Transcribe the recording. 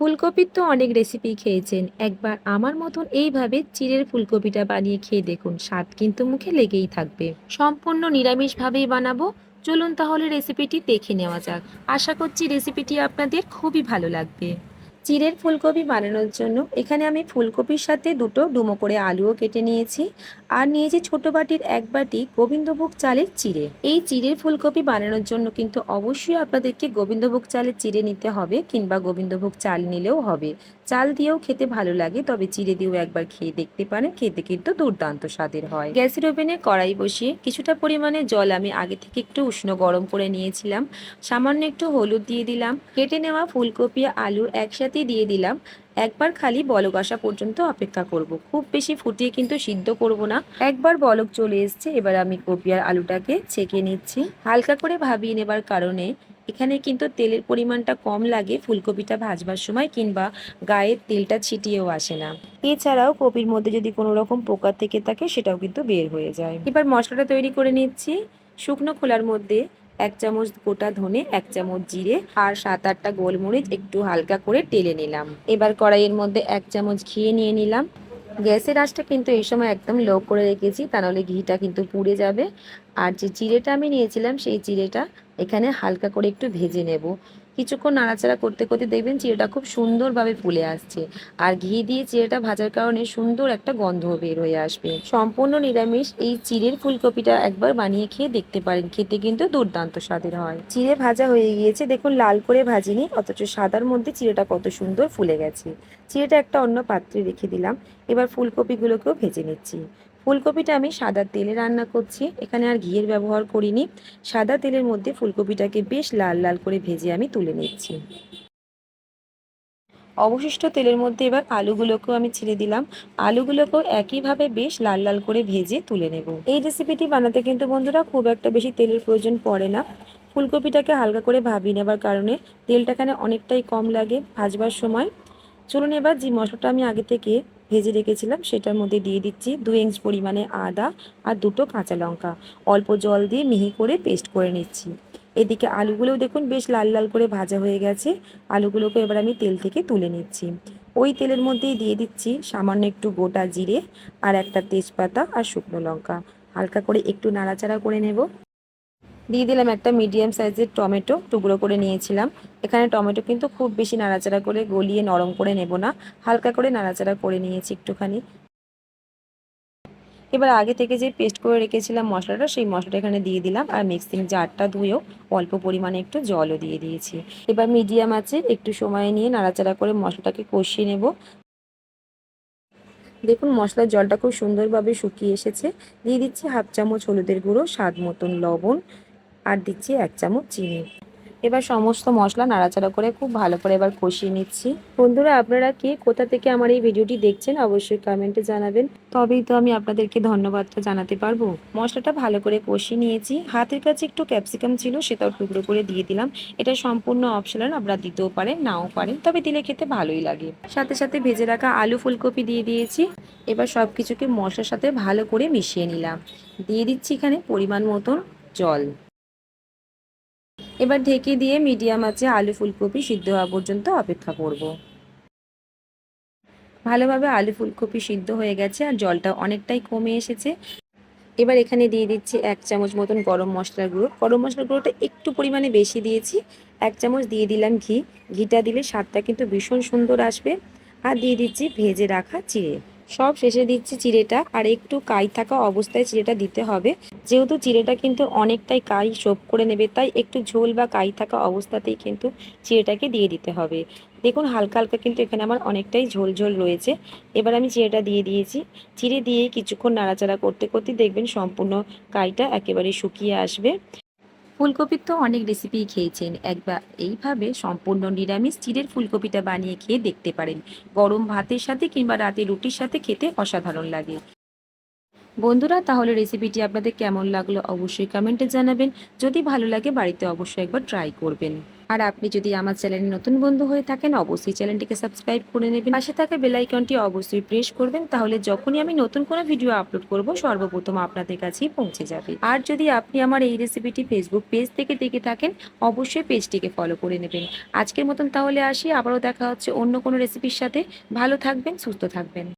ফুলকপির তো অনেক রেসিপি খেয়েছেন। একবার আমার মতন এইভাবে চিড়ের ফুলকপিটা বানিয়ে খেয়ে দেখুন, স্বাদ কিন্তু মুখে লেগেই থাকবে। সম্পূর্ণ নিরামিষভাবেই বানাবো। চলুন তাহলে রেসিপিটি দেখে নেওয়া যাক। আশা করছি রেসিপিটি আপনাদের খুবই ভালো লাগবে। চিড়ের ফুলকপি বানানোর জন্য এখানে আমি ফুলকপির সাথে দুটো ডুমো করে আলুও কেটে নিয়েছি। আর নিয়েছি ছোট বাটির এক বাটি গোবিন্দভোগ চালের চিড়ে। এই চিড়ের ফুলকপি বানানোর জন্য কিন্তু অবশ্যই আপনাদেরকে গোবিন্দভোগ চালের চিড়ে নিতে হবে কিংবা গোবিন্দভোগ চাল নিলেও হবে। চাল দিয়েও খেতে ভালো লাগে, তবে চিড়ে দিয়েও একবার খেয়ে দেখতে পারেন, খেতে কিন্তু দুর্দান্ত স্বাদের হয়। গ্যাসের ওভেনে কড়াই বসিয়ে কিছুটা পরিমাণে জল আমি আগে থেকে একটু উষ্ণ গরম করে নিয়েছিলাম। সামান্য একটু হলুদ দিয়ে দিলাম। কেটে নেওয়া ফুলকপি আলু একসাথে দিয়ে দিলাম। একবার খালি বলক আসা পর্যন্ত অপেক্ষা করব। খুব বেশি ফুটিয়ে কিন্তু সিদ্ধ করব না। একবার বলক চলে এসছে, এবার আমি কপি আর আলুটাকে ছেঁকে নিচ্ছি। হালকা করে ভাবিয়ে নেবার কারণে এখানে কিন্তু তেলের পরিমাণটা কম লাগে, ফুলকপিটা ভাজবার সময় কিংবা গায়ে তেলটা ছিটিয়েও আসে না। এছাড়াও কপির মধ্যে যদি কোনো রকম পোকা থেকে থাকে, সেটাও কিন্তু বের হয়ে যায়। এবার মশলাটা তৈরি করে নিচ্ছি। শুকনো খোলার মধ্যে এক চামচ গোটা ধনে, এক চামচ জিরে আর সাত আটটা গোলমরিচ একটু হালকা করে টেলে নিলাম। এবার কড়াইয়ের মধ্যে এক চামচ ঘি নিয়ে নিলাম। গ্যাসের আঁচটা কিন্তু এই সময় একদম লো করে রেখেছি, তা নাহলে ঘিটা কিন্তু পুড়ে যাবে। আর যে চিড়েটা আমি নিয়েছিলাম, সেই চিড়েটা এখানে হালকা করে একটু ভেজে নেব। কিছুক্ষণ নাড়াচাড়া করতে করতে দেখবেন চিড়েটা খুব সুন্দরভাবে ফুলে আসছে। আর ঘি দিয়ে চিড়েটা ভাজার কারণে সুন্দর একটা গন্ধ বের হয়ে আসবে। সম্পূর্ণ নিরামিষ এই চিড়ের ফুলকপিটা একবার বানিয়ে খেয়ে দেখতে পারেন, খেতে কিন্তু দুর্দান্ত স্বাদের হয়। চিড়ে ভাজা হয়ে গিয়েছে, দেখুন লাল করে ভাজিনি, অথচ সাদার মধ্যে চিড়েটা কত সুন্দর ফুলে গেছে। চিড়েটা একটা অন্য পাত্রে রেখে দিলাম, এবার ফুলকপিগুলোকেও ভেজে নিচ্ছি। ফুলকপিটা আমি সাদা তেলে রান্না করছি। এখানে আর ঘিয়ের ব্যবহার করিনি। সাদা তেলের মধ্যে ফুলকপিটাকে বেশ লাল লাল করে ভেজে আমি তুলে নিচ্ছি। অবশিষ্ট তেলের মধ্যে এবার আলুগুলোকেও আমি ছেড়ে দিলাম। আলুগুলোকেও একইভাবে বেশ লাল লাল করে ভেজে তুলে নেব। এই রেসিপিটি বানাতে কিন্তু বন্ধুরা খুব একটা বেশি তেলের প্রয়োজন পড়ে না। ফুলকপিটাকে হালকা করে ভাবিয়ে নেবার কারণে তেলটা এখানে অনেকটাই কম লাগে ভাজবার সময়। চলুন এবার যে মশলাটা আমি আগে থেকে ভেজে রেখেছিলাম, সেটার মধ্যে দিয়ে দিচ্ছি দু ইঞ্চ পরিমাণে আদা আর দুটো কাঁচা লঙ্কা। অল্প জল দিয়ে মিহি করে পেস্ট করে নিচ্ছি। এদিকে আলুগুলোও দেখুন বেশ লাল লাল করে ভাজা হয়ে গেছে। আলুগুলোকে এবার আমি তেল থেকে তুলে নিচ্ছি। ওই তেলের মধ্যেই দিয়ে দিচ্ছি সামান্য একটু গোটা জিরে আর একটা তেজপাতা আর শুকনো লঙ্কা। হালকা করে একটু নাড়াচাড়া করে নেব। দিয়ে দিলাম একটা মিডিয়াম সাইজের টমেটো, টুকরো করে নিয়েছিলাম। এখানে টমেটো কিন্তু খুব বেশি নাড়াচাড়া করে গলিয়ে নরম করে নেব না, হালকা করে নাড়াচাড়া করে নিয়েছি একটুখানি। এবার আগে থেকে যে পেস্ট করে রেখেছিলাম মশলাটা, সেই মশলাটা এখানে দিয়ে দিলাম আর মিক্সিং জারটা ধুয়েও অল্প পরিমাণে একটু জলও দিয়ে দিয়েছি। এবার মিডিয়াম আছে, একটু সময় নিয়ে নাড়াচাড়া করে মশলাটাকে কষিয়ে নেব। দেখুন মশলার জলটা খুব সুন্দরভাবে শুকিয়ে এসেছে। দিয়ে দিচ্ছি হাফ চামচ হলুদের গুঁড়ো, স্বাদ মতন লবণ। আর দিচ্ছি এক চামচ চিনি। এবার সমস্ত মশলা নাড়াচাড়া করে খুব ভালো করে এবার কষিয়ে নিচ্ছি। বন্ধুরা, আপনারা কে কোথা থেকে আমার এই ভিডিওটি দেখছেন অবশ্যই কমেন্টে জানাবেন। তবেই তো আমি আপনাদেরকে ধন্যবাদটা জানাতে পারব। মশলাটা ভালো করে কষিয়ে নিয়েছি। হাতের কাছে একটু ক্যাপসিকাম ছিল, সেটাও টুকরো করে দিয়ে দিলাম। এটা সম্পূর্ণ অপশনাল আপনারা দিতেও পারেন, নাও পারেন, তবে দিলে খেতে ভালোই লাগে। সাথে সাথে ভেজে রাখা আলু ফুলকপি দিয়ে দিয়েছি। এবার সব কিছুকে মশলার সাথে ভালো করে মিশিয়ে নিলাম। দিয়ে দিচ্ছি এখানে পরিমাণ মতন জল। এবার ঢেকে দিয়ে মিডিয়াম আছে আলু ফুলকপি সিদ্ধ হওয়া পর্যন্ত অপেক্ষা করব। ভালোভাবে আলু ফুলকপি সিদ্ধ হয়ে গেছে আর জলটা অনেকটাই কমে এসেছে। এবার এখানে দিয়ে দিচ্ছি এক চামচ মতন গরম মশলার গুঁড়ো। গরম মশলার গুঁড়োটা একটু পরিমাণে বেশি দিয়েছি। এক চামচ দিয়ে দিলাম ঘি। ঘিটা দিলে স্বাদটা কিন্তু ভীষণ সুন্দর আসবে। আর দিয়ে দিচ্ছি ভেজে রাখা চিড়ে। সব শেষে দিচ্ছি চিড়েটা, আর একটু কাই থাকা অবস্থায় চিড়েটা দিতে হবে। যেহেতু চিড়েটা কিন্তু অনেকটাই কাই সোপ করে নেবে, তাই একটু ঝোল বা কাই থাকা অবস্থাতেই কিন্তু চিড়েটাকে দিয়ে দিতে হবে। দেখুন, হালকা হালকা কিন্তু এখানে আমার অনেকটাই ঝোল ঝোল রয়েছে। এবার আমি চিড়েটা দিয়ে দিয়েছি। চিড়ে দিয়ে কিছুক্ষণ নাড়াচাড়া করতে করতে দেখবেন সম্পূর্ণ কাইটা একেবারে শুকিয়ে আসবে। ফুলকপির তো অনেক রেসিপি খেয়েছেন। একবার এইভাবে সম্পূর্ণ নিরামিষ চিড়ের ফুলকপিটা বানিয়ে খেয়ে দেখতে পারেন। গরম ভাতের সাথে কিংবা রাতে রুটির সাথে খেতে অসাধারণ লাগে। বন্ধুরা, তাহলে রেসিপিটি আপনাদের কেমন লাগল অবশ্যই কমেন্টে জানাবেন। যদি ভালো লাগে, বাড়িতে অবশ্যই একবার ট্রাই করবেন। আর আপনি যদি আমার চ্যানেলে নতুন বন্ধু হয়ে থাকেন, অবশ্যই চ্যানেলটিকে সাবস্ক্রাইব করে নেবেন। পাশে থাকা বেলাইকনটি অবশ্যই প্রেস করবেন, তাহলে যখনই আমি নতুন কোনো ভিডিও আপলোড করব, সর্বপ্রথম আপনাদের কাছেই পৌঁছে যাবে। আর যদি আপনি আমার এই রেসিপিটি ফেসবুক পেজ থেকে দেখে থাকেন, অবশ্যই পেজটিকে ফলো করে নেবেন। আজকের মতন তাহলে আসি, আবারও দেখা হচ্ছে অন্য কোনো রেসিপির সাথে। ভালো থাকবেন, সুস্থ থাকবেন।